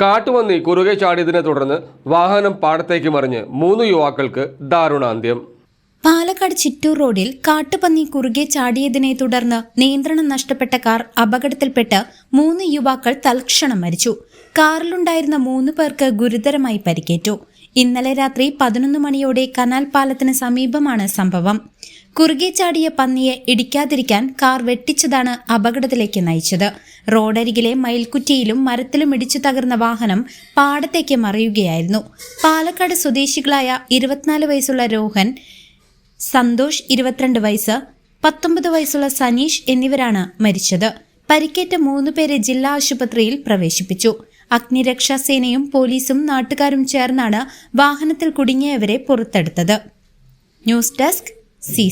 കാട്ടുപന്നി കുറുകെ ചാടിയതിനെ തുടർന്ന് വാഹനം പാടത്തേക്ക് മറിഞ്ഞ് മൂന്ന് യുവാക്കൾക്ക് ദാരുണാന്ത്യം. പാലക്കാട് ചിറ്റൂർ റോഡിൽ കാട്ടുപന്നി കുറുകെ ചാടിയതിനെ തുടർന്ന് നിയന്ത്രണം നഷ്ടപ്പെട്ട കാർ അപകടത്തിൽപ്പെട്ട് മൂന്ന് യുവാക്കൾ തൽക്ഷണം മരിച്ചു. കാറിലുണ്ടായിരുന്ന മൂന്ന് പേർക്ക് ഗുരുതരമായി പരിക്കേറ്റു. ഇന്നലെ രാത്രി പതിനൊന്ന് മണിയോടെ കനാൽ പാലത്തിന് സമീപമാണ് സംഭവം. കുറുകെ ചാടിയ പന്നിയെ ഇടിക്കാതിരിക്കാൻ കാർ വെട്ടിച്ചതാണ് അപകടത്തിലേക്ക് നയിച്ചത്. റോഡരികിലെ മയിൽക്കുറ്റിയിലും മരത്തിലും ഇടിച്ചു തകർന്ന വാഹനം പാടത്തേക്ക് മറിയുകയായിരുന്നു. പാലക്കാട് സ്വദേശികളായ ഇരുപത്തിനാല് വയസ്സുള്ള രോഹൻ സന്തോഷ് ഇരുപത്തിരണ്ട് വയസ്സ് പത്തൊമ്പത് വയസ്സുള്ള സനീഷ് എന്നിവരാണ് മരിച്ചത്. പരിക്കേറ്റ മൂന്ന് പേരെ ജില്ലാ ആശുപത്രിയിൽ പ്രവേശിപ്പിച്ചു. അഗ്നിരക്ഷാസേനയും പോലീസും നാട്ടുകാരും ചേർന്നാണ് വാഹനത്തിൽ കുടുങ്ങിയവരെ പുറത്തെടുത്തത്. News desk C